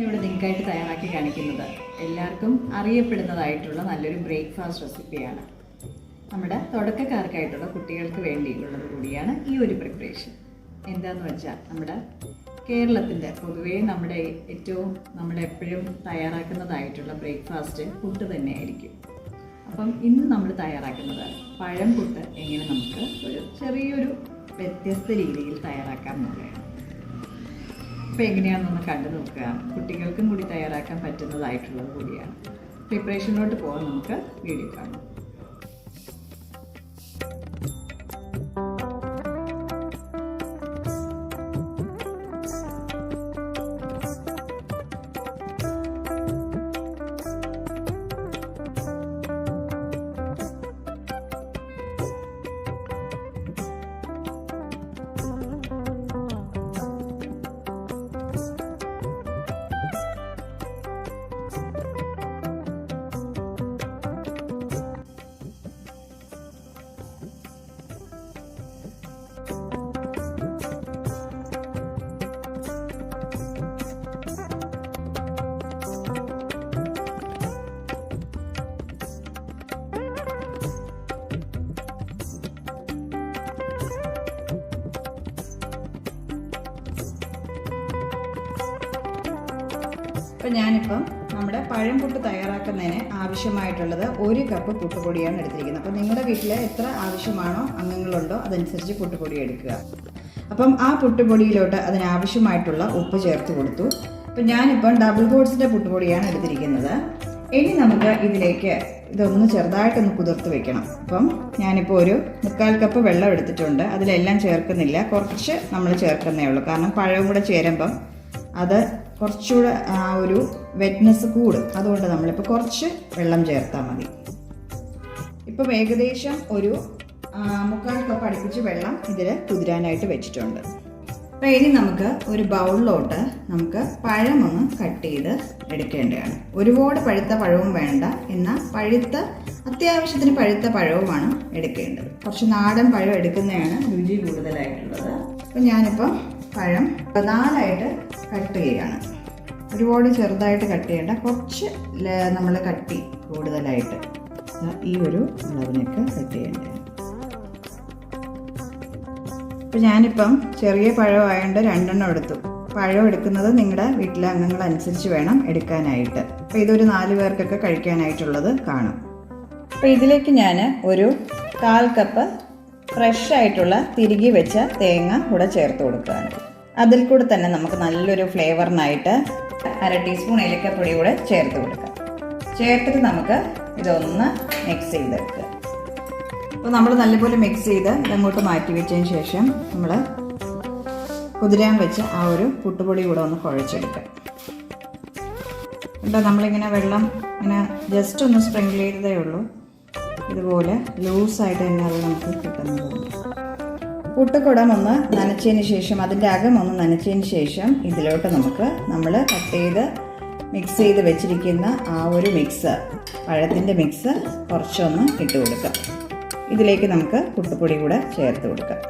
ഇവിടെ നിങ്ങൾക്കായിട്ട് തയ്യാറാക്കി കാണിക്കുന്നത് എല്ലാവർക്കും അറിയപ്പെടുന്നതായിട്ടുള്ള നല്ലൊരു ബ്രേക്ക്ഫാസ്റ്റ് റെസിപ്പിയാണ്. നമ്മുടെ തുടക്കക്കാർക്കായിട്ടുള്ള കുട്ടികൾക്ക് വേണ്ടിയിട്ടുള്ളത് കൂടിയാണ് ഈ ഒരു പ്രിപ്പറേഷൻ എന്താന്ന് വെച്ചാൽ നമ്മുടെ കേരളത്തിന്റെ പൊതുവേ നമ്മുടെ ഏറ്റവും നമ്മൾ എപ്പോഴും തയ്യാറാക്കുന്നതായിട്ടുള്ള ബ്രേക്ക്ഫാസ്റ്റ് പുട്ട് തന്നെയായിരിക്കും. അപ്പം ഇന്ന് നമ്മൾ തയ്യാറാക്കുന്നത് പഴം പുട്ട് എങ്ങനെ നമുക്ക് ഒരു ചെറിയൊരു വ്യത്യസ്ത രീതിയിൽ തയ്യാറാക്കാം എന്നുള്ളതാണ് അപ്പോൾ എങ്ങനെയാണെന്നൊന്ന് കണ്ടു നോക്കുക. കുട്ടികൾക്കും കൂടി തയ്യാറാക്കാൻ പറ്റുന്നതായിട്ടുള്ളത് കൂടിയാണ്. പ്രിപ്പറേഷനിലോട്ട് പോകാൻ നമുക്ക് വീഡിയോ കാണാം. അപ്പം ഞാനിപ്പം നമ്മുടെ പഴം പുട്ട് തയ്യാറാക്കുന്നതിന് ആവശ്യമായിട്ടുള്ളത് ഒരു കപ്പ് പുട്ടുപൊടിയാണ് എടുത്തിരിക്കുന്നത്. അപ്പം നിങ്ങളുടെ വീട്ടിൽ എത്ര ആവശ്യമാണോ അംഗങ്ങളുണ്ടോ അതനുസരിച്ച് പുട്ടുപൊടി എടുക്കുക. അപ്പം ആ പുട്ടുപൊടിയിലോട്ട് അതിനാവശ്യമായിട്ടുള്ള ഉപ്പ് ചേർത്ത് കൊടുത്തു. അപ്പം ഞാനിപ്പം ഡബിൾ ബോർഡ്സിന്റെ പുട്ടുപൊടിയാണ് എടുത്തിരിക്കുന്നത്. ഇനി നമുക്ക് ഇതിലേക്ക് ഇതൊന്ന് ചെറുതായിട്ടൊന്ന് കുതിർത്ത് വെക്കണം. അപ്പം ഞാനിപ്പോൾ ഒരു മുക്കാൽ കപ്പ് വെള്ളം എടുത്തിട്ടുണ്ട്. അതിലെല്ലാം ചേർക്കുന്നില്ല. കുറച്ച് നമ്മൾ ചേർക്കുന്നേ ഉള്ളൂ. കാരണം പഴവും കൂടെ ചേരുമ്പം അത് കുറച്ചുകൂടെ ആ ഒരു വെറ്റ്നസ് കൂടും. അതുകൊണ്ട് നമ്മളിപ്പോൾ കുറച്ച് വെള്ളം ചേർത്താൽ മതി. ഇപ്പം ഏകദേശം ഒരു മുക്കാൽ കപ്പ് അടുപ്പിച്ച് വെള്ളം ഇതിൽ കുതിരാനായിട്ട് വെച്ചിട്ടുണ്ട്. അപ്പോൾ ഇനി നമുക്ക് ഒരു ബൗളിലോട്ട് നമുക്ക് പഴമൊന്ന് കട്ട് ചെയ്ത് എടുക്കേണ്ടതാണ്. ഒരുപാട് പഴുത്ത പഴവും വേണ്ട എന്നാൽ പഴുത്ത അത്യാവശ്യത്തിന് പഴുത്ത പഴവുമാണ് എടുക്കേണ്ടത്. കുറച്ച് നാടൻ പഴം എടുക്കുന്നതാണ് രുചി കൂടുതലായിട്ടുള്ളത്. അപ്പം ഞാനിപ്പം പഴം നാലായിട്ട് കട്ട് ചെയ്യുകയാണ് ഒരുപാട് ചെറുതായിട്ട് കട്ട് ചെയ്യേണ്ട കുറച്ച് നമ്മൾ കട്ടി കൂടുതലായിട്ട്. ഈ ഒരു അളവിനൊക്കെ കട്ട് ചെയ്യേണ്ടത് ഇപ്പം ഞാനിപ്പം ചെറിയ പഴം ആയതുകൊണ്ട് രണ്ടെണ്ണം എടുത്തു. പഴം എടുക്കുന്നത് നിങ്ങളുടെ വീട്ടിലെ അംഗങ്ങൾ അനുസരിച്ച് വേണം എടുക്കാനായിട്ട്. അപ്പം ഇതൊരു നാല് പേർക്കൊക്കെ കഴിക്കാനായിട്ടുള്ളത് കാണും. അപ്പം ഇതിലേക്ക് ഞാൻ ഒരു കാൽ കപ്പ് ഫ്രഷ് ആയിട്ടുള്ള തിരികെ വെച്ച തേങ്ങ കൂടെ ചേർത്ത് കൊടുക്കുകയാണ്. അതിൽ കൂടെ തന്നെ നമുക്ക് നല്ലൊരു ഫ്ലേവറിനായിട്ട് അര ടീസ്പൂൺ ഏലക്കപ്പൊടി കൂടെ ചേർത്ത് കൊടുക്കാം. ചേർത്തിട്ട് നമുക്ക് ഇതൊന്ന് മിക്സ് ചെയ്തെടുക്കുക അപ്പോൾ നമ്മൾ നല്ലപോലെ മിക്സ് ചെയ്ത് ഇതങ്ങോട്ട് മാറ്റി വെച്ചതിന് ശേഷം നമ്മൾ കുതിരാൻ വെച്ച് ആ ഒരു പുട്ടുപൊടി കൂടെ ഒന്ന് കുഴച്ചെടുക്കാം. കണ്ടോ? നമ്മളിങ്ങനെ വെള്ളം ഇങ്ങനെ ജസ്റ്റ് ഒന്ന് സ്പ്രിങ്കിൾ ചെയ്തതേ ഉള്ളൂ. ഇതുപോലെ ലൂസായിട്ട് തന്നെ അത് നമുക്ക് കിട്ടുന്നതാണ് പുട്ടുകുടം ഒന്ന് നനച്ചതിന് ശേഷം അതിന്റെ അകം ഒന്ന് നനച്ചതിന് ശേഷം ഇതിലോട്ട് നമുക്ക് നമ്മൾ കട്ട് ചെയ്ത് മിക്സ് ചെയ്ത് വെച്ചിരിക്കുന്ന ആ ഒരു മിക്സ് പഴത്തിന്റെ മിക്സ് കുറച്ചൊന്ന് ഇട്ട് കൊടുക്കാം. ഇതിലേക്ക് നമുക്ക് പുട്ടുപൊടി കൂടെ ചേർത്ത് കൊടുക്കാം.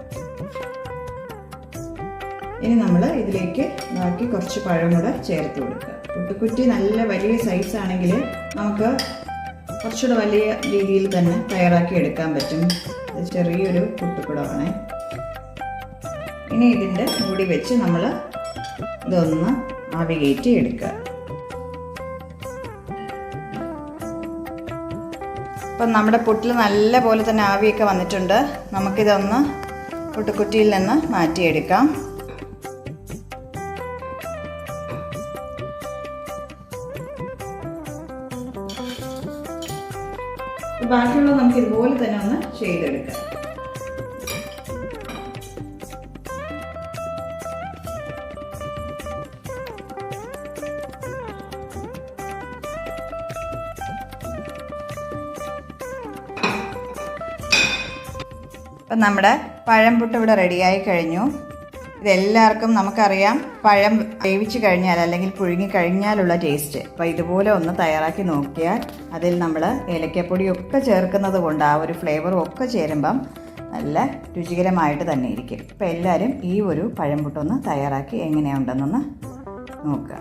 ഇനി നമ്മൾ ഇതിലേക്ക് ബാക്കി കുറച്ച് പഴം കൂടെ ചേർത്ത് കൊടുക്കുക പുട്ടുക്കുറ്റി നല്ല വലിയ സൈസ് ആണെങ്കിൽ നമുക്ക് കുറച്ചുകൂടെ വലിയ രീതിയിൽ തന്നെ തയ്യാറാക്കി എടുക്കാൻ പറ്റും. ഇത് ചെറിയൊരു കുട്ടിക്കുടമാണ് ഇനി ഇതിന്റെ മൂടി വെച്ച് നമ്മൾ ഇതൊന്ന് ആവി കയറ്റി എടുക്കുക. അപ്പം നമ്മുടെ പുട്ടിൽ നല്ല പോലെ തന്നെ ആവിയൊക്കെ വന്നിട്ടുണ്ട്. നമുക്കിതൊന്ന് പുട്ടുക്കുറ്റിയിൽ നിന്ന് മാറ്റിയെടുക്കാം. ബാക്കിയുള്ളത് നമുക്ക് ഇതുപോലെ തന്നെ ഒന്ന് ചെയ്തെടുക്കാം. അപ്പം നമ്മുടെ പഴംപുട്ട് ഇവിടെ റെഡിയായി കഴിഞ്ഞു. ഇതെല്ലാവർക്കും നമുക്കറിയാം പഴം വേവിച്ച് കഴിഞ്ഞാൽ അല്ലെങ്കിൽ പുഴുങ്ങി കഴിഞ്ഞാലുള്ള ടേസ്റ്റ് അപ്പോൾ ഇതുപോലെ ഒന്ന് തയ്യാറാക്കി നോക്കിയാൽ അതിൽ നമ്മൾ ഏലക്കപ്പൊടിയൊക്കെ ചേർക്കുന്നത് കൊണ്ട് ആ ഒരു ഫ്ലേവറും ഒക്കെ ചേരുമ്പം നല്ല രുചികരമായിട്ട് തന്നെ ഇരിക്കും. അപ്പോൾ എല്ലാവരും ഈ ഒരു പഴംപുട്ടൊന്ന് തയ്യാറാക്കി എങ്ങനെയുണ്ടെന്നൊന്ന് നോക്കുക.